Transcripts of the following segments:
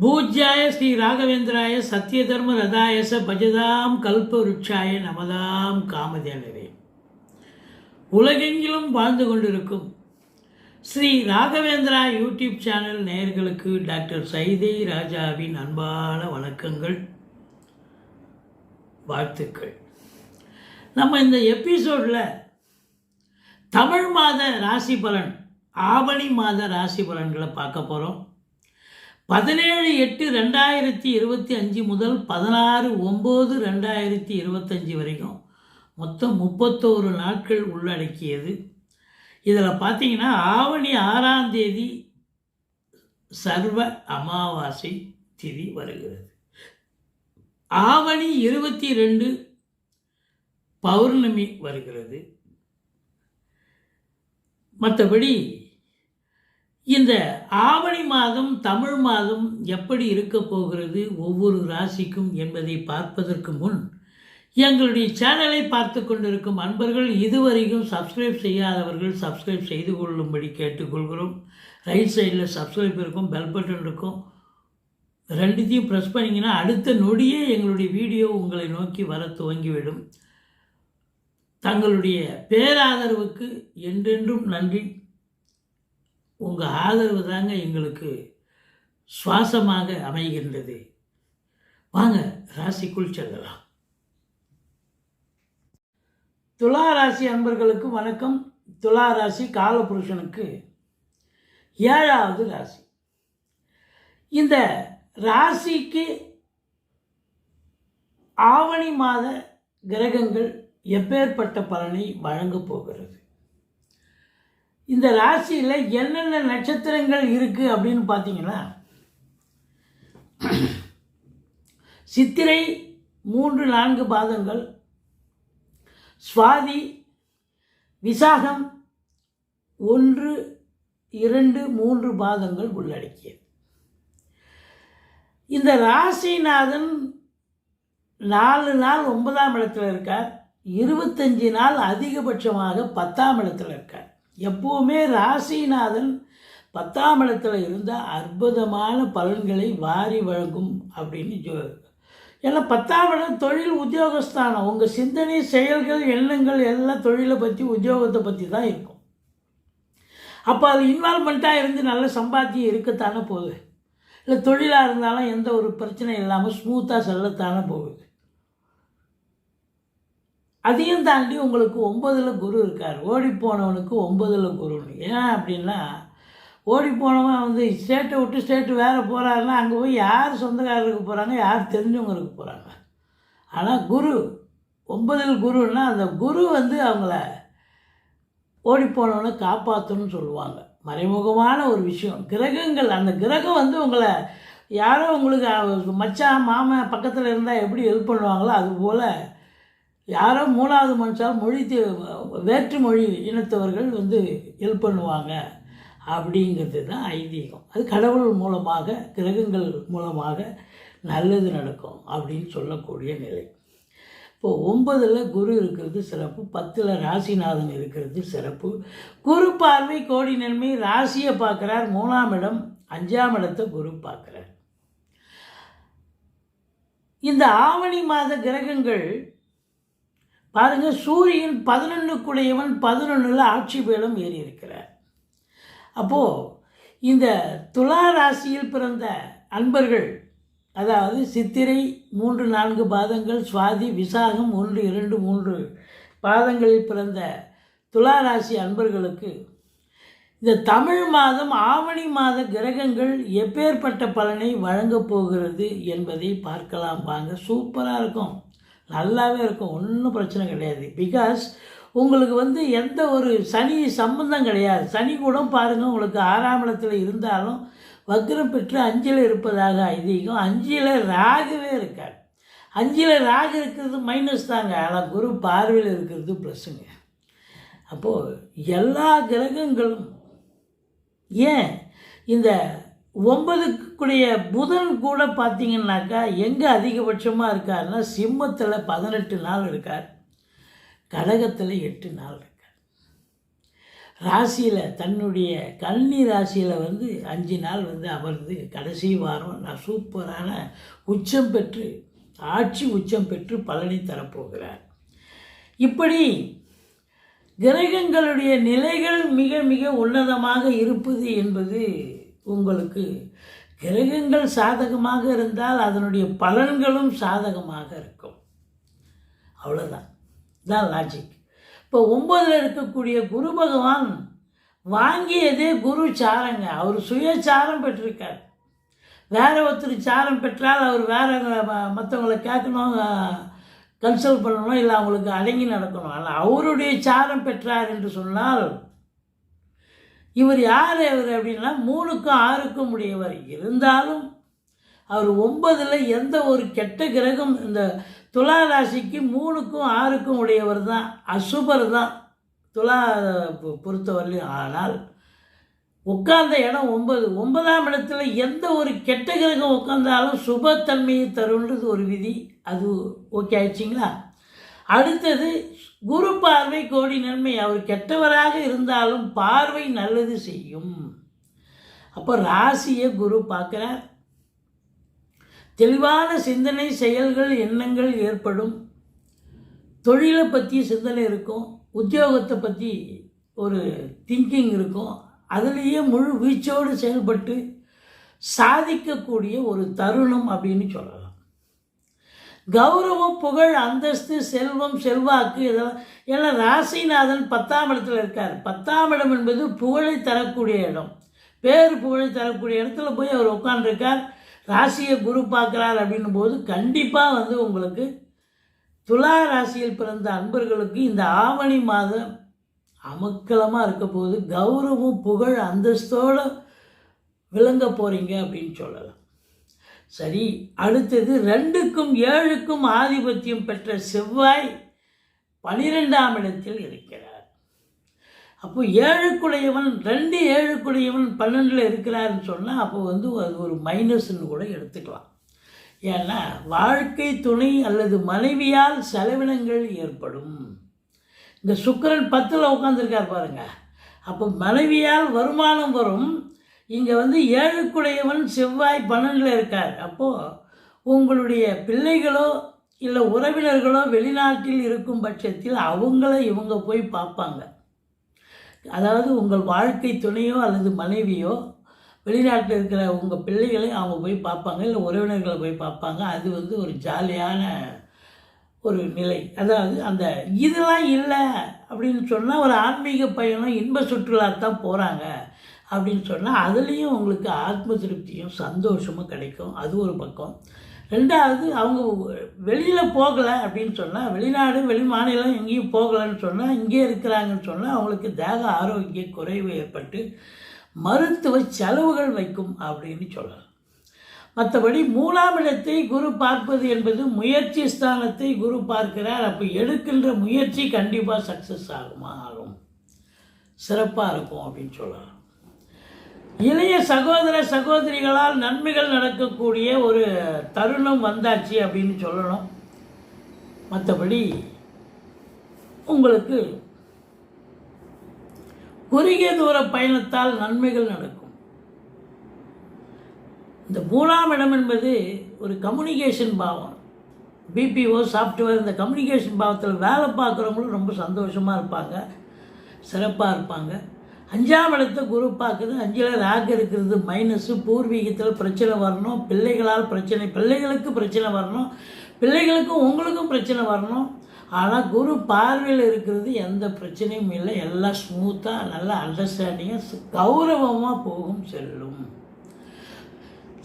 பூஜ்யாய ஸ்ரீ ராகவேந்திராய சத்திய தர்ம ரதாயச பஜதாம் கல்ப கல்பவருட்சாய நமதாம் காமதேனரே உலகெங்கிலும் வாழ்ந்து கொண்டிருக்கும் ஸ்ரீ ராகவேந்திரா யூடியூப் சேனல் நேயர்களுக்கு டாக்டர் சைதை ராஜாவின் அன்பான வணக்கங்கள் வாழ்த்துக்கள். நம்ம இந்த எபிசோடில் தமிழ் மாத ராசி பலன் ஆவணி மாத ராசி பலன்களை பார்க்க போகிறோம் பதினேழு எட்டு ரெண்டாயிரத்தி இருபத்தி அஞ்சு முதல் பதினாறு ஒம்பது ரெண்டாயிரத்தி இருபத்தஞ்சி வரைக்கும் மொத்தம் முப்பத்தோரு நாட்கள் உள்ளடக்கியது. இதில் பார்த்தீங்கன்னா ஆவணி ஆறாம் தேதி சர்வ அமாவாசை திதி வருகிறது. ஆவணி இருபத்தி ரெண்டு பௌர்ணமி வருகிறது. மற்றபடி இந்த ஆவணி மாதம் தமிழ் மாதம் எப்படி இருக்க போகிறது ஒவ்வொரு ராசிக்கும் என்பதை பார்ப்பதற்கு முன் எங்களுடைய சேனலை பார்த்து கொண்டிருக்கும் அன்பர்கள் இதுவரைக்கும் சப்ஸ்கிரைப் செய்யாதவர்கள் சப்ஸ்கிரைப் செய்து கொள்ளும்படி கேட்டுக்கொள்கிறோம். ரைட் சைடில் சப்ஸ்கிரைப் இருக்கும் பெல் பட்டன் இருக்கும். ரெண்டுத்தையும் ப்ரெஸ் பண்ணிங்கன்னா அடுத்த நொடியே எங்களுடைய வீடியோ உங்களை நோக்கி வர துவங்கிவிடும். தங்களுடைய பேராதரவுக்கு என்றென்றும் நன்றி. உங்கள் ஆதரவு தாங்க எங்களுக்கு சுவாசமாக அமைகின்றது. வாங்க ராசிக்குள் செல்லலாம். துலா ராசி அன்பர்களுக்கு வணக்கம். துலா ராசி காலபுருஷனுக்கு ஏழாவது ராசி. இந்த ராசிக்கு ஆவணி மாத கிரகங்கள் எப்பேற்பட்ட பலனை வழங்கப் போகிறது? இந்த ராசியில் என்னென்ன நட்சத்திரங்கள் இருக்குது அப்படின்னு பார்த்தீங்கன்னா சித்திரை மூன்று நான்கு பாதங்கள் சுவாதி விசாகம் ஒன்று இரண்டு மூன்று பாதங்கள் உள்ளடக்கியது. இந்த ராசிநாதன் நாலு நாள் ஒன்பதாம் இடத்துல இருக்கார். இருபத்தஞ்சி நாள் அதிகபட்சமாக பத்தாம் இடத்துல இருக்கார். எப்போவுமே ராசிநாதன் பத்தாம் இடத்துல இருந்தால் அற்புதமான பலன்களை வாரி வழங்கும் அப்படின்னு ஜோ ஏன்னா பத்தாம் இடம் தொழில் உத்தியோகஸ்தானம். உங்கள் சிந்தனை செயல்கள் எண்ணங்கள் எல்லாம் தொழிலை பற்றி உத்தியோகத்தை பற்றி தான் இருக்கும். அப்போ அது இன்வால்மெண்ட்டாக இருந்து நல்ல சம்பாத்தியம் இருக்கத்தானே போகுது. இல்லை தொழிலாக இருந்தாலும் எந்த ஒரு பிரச்சனையும் இல்லாமல் ஸ்மூத்தாக செல்லத்தானே போகுது. அதையும் தாண்டி உங்களுக்கு ஒம்பதில் குரு இருக்கார். ஓடி போனவனுக்கு ஒம்பதில் குருன்னு ஏன் அப்படின்னா ஓடி போனவன் வந்து ஸ்டேட்டை விட்டு ஸ்டேட்டு வேறு போகிறாருன்னா அங்கே போய் யார் சொந்தக்காரருக்கு போகிறாங்க யார் தெரிஞ்சவங்களுக்கு போகிறாங்க ஆனால் குரு ஒன்பதில் குருன்னா அந்த குரு வந்து அவங்கள ஓடி போனவனை காப்பாற்றணும்னு சொல்லுவாங்க. மறைமுகமான ஒரு விஷயம். கிரகங்கள் அந்த கிரகம் வந்து உங்களை யாரோ உங்களுக்கு மச்சான் மாமன் பக்கத்தில் இருந்தால் எப்படி ஹெல்ப் பண்ணுவாங்களோ அதுபோல் யாரோ மூணாவது மனுஷால் மொழி வேற்று மொழி இனத்தவர்கள் வந்து ஹெல்ப் பண்ணுவாங்க அப்படிங்கிறது தான் ஐதீகம். அது கடவுள் மூலமாக கிரகங்கள் மூலமாக நல்லது நடக்கும் அப்படின்னு சொல்லக்கூடிய நிலை. இப்போது ஒன்பதில் குரு இருக்கிறது சிறப்பு பத்தில் ராசிநாதன் இருக்கிறது சிறப்பு. குரு பார்வை கோடி நன்மை ராசியை பார்க்குறார் மூணாம் இடம் அஞ்சாம் இடத்தை குரு பார்க்குறார். இந்த ஆவணி மாத கிரகங்கள் பாருங்க சூரியன் பதினொன்றுக்குடையவன் பதினொன்றில் ஆட்சி பேலம் ஏறி இருக்கிறார். அப்போது இந்த துலா ராசியில் பிறந்த அன்பர்கள் அதாவது சித்திரை மூன்று நான்கு பாதங்கள் சுவாதி விசாகம் ஒன்று இரண்டு மூன்று பாதங்களில் பிறந்த துலா ராசி அன்பர்களுக்கு இந்த தமிழ் மாதம் ஆவணி மாத கிரகங்கள் எப்பேற்பட்ட பலனை வழங்கப் போகிறது என்பதை பார்க்கலாம். வாங்க சூப்பராக இருக்கும். நல்லாவே இருக்கும் ஒன்றும் பிரச்சனை கிடையாது. பிகாஸ் உங்களுக்கு வந்து எந்த ஒரு சனி சம்பந்தம் கிடையாது. சனி கூட பாருங்கள் உங்களுக்கு ஆறாம் இடத்துல இருந்தாலும் வக்ரம் பெற்று அஞ்சில் இருப்பதாக ஐதீகம். அஞ்சில் ராகுவே இருக்காது அஞ்சில் ராகு இருக்கிறது மைனஸ் தாங்க. ஆனால் குரு பார்வையில் இருக்கிறது ப்ளஸ்ஸுங்க அப்போது எல்லா கிரகங்களும் ஏன்? இந்த இருக்கக்கூடிய புதன் கூட பார்த்தீங்கன்னாக்கா எங்கே அதிகபட்சமாக இருக்காருன்னா சிம்மத்தில் பதினெட்டு நாள் இருக்கார். கடகத்தில் எட்டு நாள் இருக்கார். ராசியில் தன்னுடைய கன்னி ராசியில் வந்து அஞ்சு நாள் வந்து அமர்ந்து கடைசி வாரம் நான் சூப்பரான உச்சம் பெற்று ஆட்சி உச்சம் பெற்று பலனை தரப்போகிறார். இப்படி கிரகங்களுடைய நிலைகள் மிக மிக உன்னதமாக இருப்பது என்பது உங்களுக்கு கிரகங்கள் சாதகமாக இருந்தால் அதனுடைய பலன்களும் சாதகமாக இருக்கும். அவ்வளோதான் தான் லாஜிக் இப்போ ஒம்பதில் இருக்கக்கூடிய குரு பகவான் வாங்கியதே குரு சாரங்க. அவர் சுயச்சாரம் பெற்றிருக்கார். வேற ஒருத்தர் சாரம் பெற்றால் அவர் வேற மற்றவங்களை கேட்கணும் கன்சல்ட் பண்ணணும் இல்லை அவங்களுக்கு அடங்கி நடக்கணும். ஆனால் அவருடைய சாரம் பெற்றார் என்று சொன்னால் இவர் யார் அவர் அப்படின்னா மூணுக்கும் ஆறுக்கும் உடையவர் இருந்தாலும் அவர் ஒன்பதில் எந்த ஒரு கெட்ட கிரகம் இந்த துலா ராசிக்கு மூணுக்கும் ஆறுக்கும் உடையவர் தான். அசுபர் தான். துலா பொறுத்தவரையிலும் ஆனால் உட்கார்ந்த இடம் ஒன்பது. ஒன்பதாம் இடத்துல எந்த ஒரு கெட்ட கிரகம் உட்கார்ந்தாலும் சுபத்தன்மையை தருன்றது ஒரு விதி. அது ஓகே ஆயிடுச்சிங்களா? அடுத்தது குரு பார்வை கோடி நன்மை. அவர் கெட்டவராக இருந்தாலும் பார்வை நல்லது செய்யும். அப்போ ராசியை குரு பார்க்குறார். தெளிவான சிந்தனை செயல்கள் எண்ணங்கள் ஏற்படும். தொழிலை பற்றி சிந்தனை இருக்கும். உத்தியோகத்தை பற்றி ஒரு திங்கிங் இருக்கும். அதுலேயே முழு வீச்சோடு செயல்பட்டு சாதிக்கக்கூடிய ஒரு தருணம் அப்படின்னு சொல்லலாம். கௌரவம் புகழ் அந்தஸ்து செல்வம் செல்வாக்கு இதெல்லாம் ஏன்னா ராசிநாதன் பத்தாம் இடத்துல இருக்கார். பத்தாம் இடம் என்பது புகழை தரக்கூடிய இடம். பேர் புகழை தரக்கூடிய இடத்துல போய் அவர் உட்காந்துருக்கார் ராசியை குரு பார்க்குறார் அப்படின்னும் போது கண்டிப்பாக வந்து உங்களுக்கு துலா ராசியில் பிறந்த அன்பர்களுக்கு இந்த ஆவணி மாதம் அமக்கலமாக இருக்க போது கௌரவம் புகழ் அந்தஸ்தோடு விளங்க போகிறீங்க அப்படின்னு சொல்லலாம். சரி அடுத்தது ரெண்டுக்கும் ஏழுக்கும் ஆதிபத்தியம் பெற்ற செவ்வாய் பனிரெண்டாம் இடத்தில் இருக்கிறார். அப்போ ஏழுக்குடையவன் ரெண்டு ஏழுக்குடையவன் பன்னெண்டில் இருக்கிறாருன்னு சொன்னால் அப்போ வந்து அது ஒரு மைனஸ்ன்னு கூட எடுத்துக்கலாம். ஏன்னா வாழ்க்கை துணை அல்லது மனைவியால் செலவினங்கள் ஏற்படும். இந்த சுக்கரன் பத்தில் உட்காந்துருக்கார் பாருங்க. அப்போ மனைவியால் வருமானம் வரும் இங்கே வந்து ஏழுக்குடையவன் செவ்வாய் பன்னெண்டில் இருக்கார். அப்போது உங்களுடைய பிள்ளைகளோ இல்லை உறவினர்களோ வெளிநாட்டில் இருக்கும் பட்சத்தில் அவங்கள இவங்க போய் பார்ப்பாங்க. அதாவது உங்கள் வாழ்க்கை துணையோ அல்லது மனைவியோ வெளிநாட்டில் இருக்கிற உங்கள் பிள்ளைகளை அவங்க போய் பார்ப்பாங்க இல்லை உறவினர்களை போய் பார்ப்பாங்க. அது வந்து ஒரு ஜாலியான ஒரு நிலை. அதாவது அந்த இதெல்லாம் இல்லை அப்படின்னு சொன்னால் ஒரு ஆன்மீக பயணம் இன்ப சுற்றுலா தான் போகிறாங்க அப்படின்னு சொன்னால் அதுலேயும் உங்களுக்கு ஆத்ம திருப்தியும் சந்தோஷமும் கிடைக்கும். அது ஒரு பக்கம். ரெண்டாவது அவங்க வெளியில் போகலை அப்படின்னு சொன்னால் வெளிநாடு வெளி மாநிலம் எங்கேயும் போகலைன்னு சொன்னால் இங்கே இருக்கிறாங்கன்னு சொன்னால் அவங்களுக்கு தேக ஆரோக்கிய குறைவு ஏற்பட்டு மருத்துவ செலவுகள் வைக்கும் அப்படின்னு சொல்லலாம். மற்றபடி மூணாம் இடத்தை குரு பார்ப்பது என்பது முயற்சி ஸ்தானத்தை குரு பார்க்கிறார். அப்போ எடுக்கின்ற முயற்சி கண்டிப்பாக சக்ஸஸ் ஆகுமா? ஆகும். சிறப்பாக இருக்கும் அப்படின்னு சொல்லலாம். இளைய சகோதர சகோதரிகளால் நன்மைகள் நடக்கக்கூடிய ஒரு தருணம் வந்தாச்சு அப்படின்னு சொல்லணும். மற்றபடி உங்களுக்கு குறுகிய தூர பயணத்தால் நன்மைகள் நடக்கும். இந்த மூணாம் இடம் என்பது ஒரு கம்யூனிகேஷன் பாவம். பிபிஓ சாஃப்ட்வேர் இந்த கம்யூனிகேஷன் பாவத்தில் வேலை பார்க்குறவங்களும் ரொம்ப சந்தோஷமாக இருப்பாங்க. சிறப்பாக இருப்பாங்க. அஞ்சாம் இடத்தை குரு பார்க்குது அஞ்சில் ராகு இருக்கிறது மைனஸு பூர்வீகத்தில் பிரச்சனை வரணும் பிள்ளைகளால் பிரச்சனை பிள்ளைகளுக்கு பிரச்சனை வரணும் பிள்ளைகளுக்கும் உங்களுக்கும் பிரச்சனை வரணும். ஆனால் குரு பார்வையில் இருக்கிறது எந்த பிரச்சனையும் இல்லை எல்லாம் ஸ்மூத்தாக நல்லா அண்டர்ஸ்டாண்டிங்காக கௌரவமாக போகும் செல்லும்.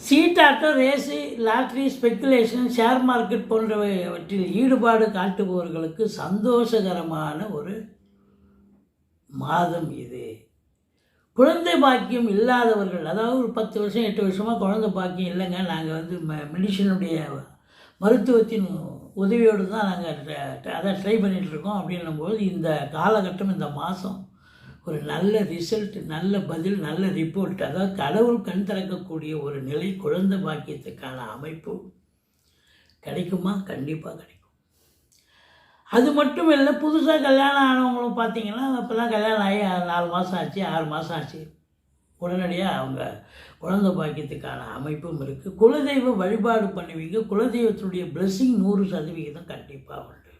சீட்டாட்டம் race lottery speculation share market போன்றவற்றில் ஈடுபாடு காட்டுபவர்களுக்கு சந்தோஷகரமான ஒரு மாதம் இது. குழந்தை பாக்கியம் இல்லாதவர்கள் அதாவது ஒரு பத்து வருஷம் எட்டு வருஷமாக குழந்தை பாக்கியம் இல்லைங்க. நாங்கள் வந்து ம மெடிசனுடைய மருத்துவத்தின் உதவியோடு தான் நாங்கள் அதை ட்ரை பண்ணிகிட்ருக்கோம் அப்படின்னும்போது இந்த காலகட்டம் இந்த மாதம் ஒரு நல்ல ரிசல்ட் நல்ல பதில் நல்ல ரிப்போர்ட் அதாவது கடவுள் கண் திறக்கக்கூடிய ஒரு நிலை குழந்தை பாக்கியத்துக்கான அமைப்பு. கிடைக்குமா? கண்டிப்பாக கிடைக்கும். அது மட்டும் இல்லை புதுசாக கல்யாணம் ஆனவங்களும் பார்த்தீங்கன்னா இப்போல்லாம் கல்யாணம் ஆகி நாலு மாதம் ஆச்சு ஆறு மாதம் ஆச்சு. உடனடியாக அவங்க குழந்தை பாக்கியத்துக்கான அமைப்பும் இருக்குது குலதெய்வ வழிபாடு பண்ணுவீங்க. குலதெய்வத்துடைய blessing நூறு சதவிகிதம் கண்டிப்பாக உண்டு.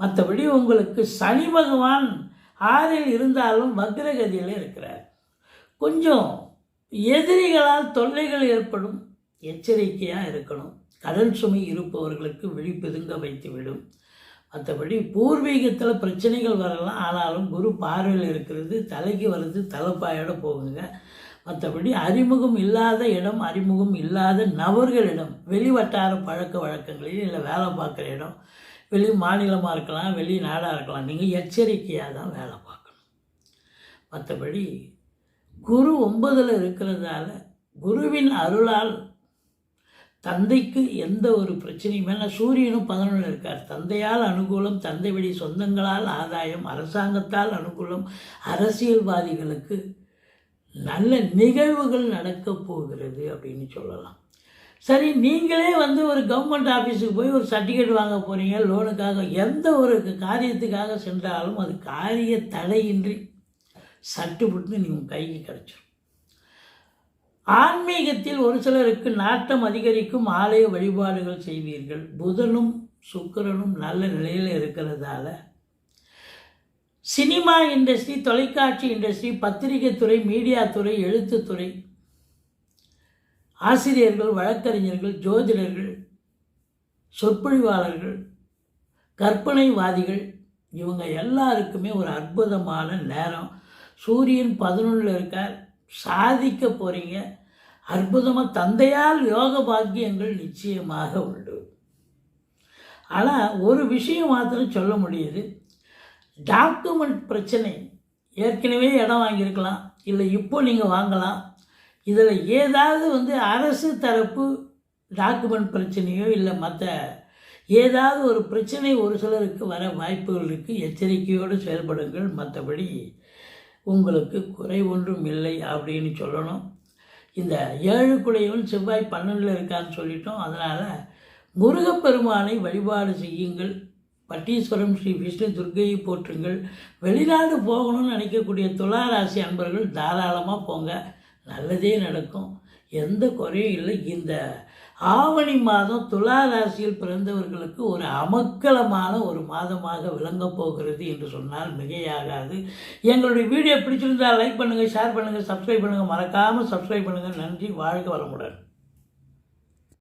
மற்றபடி உங்களுக்கு சனி பகவான் ஆறில் இருந்தாலும் வக்ரகதியில் இருக்கிறார். கொஞ்சம் எதிரிகளால் தொல்லைகள் ஏற்படும் எச்சரிக்கையாக இருக்கணும். கடல் சுமை இருப்பவர்களுக்கு விழிப்பெதுங்க வைத்துவிடும். மற்றபடி பூர்வீகத்தில் பிரச்சனைகள் வரலாம். ஆனாலும் குரு பார்வையில் இருக்கிறது தலைக்கு வருது தலைப்பாயோட போகுங்க. மற்றபடி அறிமுகம் இல்லாத இடம் அறிமுகம் இல்லாத நபர்களிடம் வெளி வட்டார பழக்க வழக்கங்களில் இல்லை வேலை பார்க்குற இடம் வெளி மாநிலமாக இருக்கலாம் வெளி நாடாக இருக்கலாம் நீங்கள் எச்சரிக்கையாக தான் வேலை பார்க்கணும். மற்றபடி குரு ஒன்பதில் இருக்கிறதால குருவின் அருளால் தந்தைக்கு எந்த ஒரு பிரச்சனையும் இல்லை. சூரியனும் பதினொன்று இருக்கார். தந்தையால் அனுகூலம் தந்தை வழி சொந்தங்களால் ஆதாயம் அரசாங்கத்தால் அனுகூலம் அரசியல்வாதிகளுக்கு நல்ல நிகழ்வுகள் நடக்கப் போகிறது அப்படின்னு சொல்லலாம். சரி நீங்களே வந்து ஒரு கவர்மெண்ட் ஆஃபீஸுக்கு போய் ஒரு சர்டிஃபிகேட் வாங்க போகிறீங்க லோனுக்காக எந்த ஒரு காரியத்துக்காக சென்றாலும் அது காரிய தடையின்றி சட்டுப்பட்டு நீங்கள் கைக்கு கிடச்சிடும் ஆன்மீகத்தில் ஒரு சிலருக்கு நாட்டம் அதிகரிக்கும் ஆலய வழிபாடுகள் செய்வீர்கள். புதனும் சுக்கரனும் நல்ல நிலையில் இருக்கிறதால. சினிமா இண்டஸ்ட்ரி தொலைக்காட்சி இண்டஸ்ட்ரி பத்திரிகை துறை மீடியா துறை எழுத்துத்துறை ஆசிரியர்கள் வழக்கறிஞர்கள் ஜோதிடர்கள் சொற்பொழிவாளர்கள் கற்பனைவாதிகள் இவங்க எல்லாருக்குமே ஒரு அற்புதமான நேரம். சூரியன் பதினொன்றில் இருக்கார். சாதிக்க போகிறீங்க அற்புதமாக தந்தையால் யோக பாக்கியங்கள் நிச்சயமாக உண்டு. ஆனால் ஒரு விஷயம் மாத்திரம் சொல்ல முடியுது. டாக்குமெண்ட் பிரச்சனை. ஏற்கனவே இடம் வாங்கியிருக்கலாம். இல்லை இப்போ நீங்கள் வாங்கலாம். இதில் ஏதாவது வந்து அரசு தரப்பு டாக்குமெண்ட் பிரச்சனையோ இல்லை மற்ற ஏதாவது ஒரு பிரச்சனை ஒரு சிலருக்கு வர வாய்ப்புகள் இருக்குது எச்சரிக்கையோடு செயல்படுங்கள். மற்றபடி உங்களுக்கு குறை ஒன்றும் இல்லை அப்படின்னு சொல்லணும். இந்த ஏழு குடையவன் செவ்வாய் பன்னெண்டில் இருக்கான்னு சொல்லிட்டோம். அதனால் முருகப்பெருமானை வழிபாடு செய்யுங்கள். பட்டீஸ்வரம் ஸ்ரீ விஷ்ணு துர்க்கையை போற்றுங்கள். வெளிநாடு போகணும்னு நினைக்கக்கூடிய துளாராசி அன்பர்கள் தாராளமாக போங்க. நல்லதே நடக்கும். எந்த குறையும் இல்லை. இந்த ஆவணி மாதம் துலா ராசியில் பிறந்தவர்களுக்கு ஒரு அமக்கலமான ஒரு மாதமாக விளங்கப் போகிறது என்று சொன்னால் மிகையாகாது. எங்களுடைய வீடியோ பிடிச்சிருந்தால் லைக் பண்ணுங்கள் ஷேர் பண்ணுங்கள் சப்ஸ்கிரைப் பண்ணுங்கள் மறக்காமல் சப்ஸ்கிரைப் பண்ணுங்கள் நன்றி வாழ்க வளமுடன்.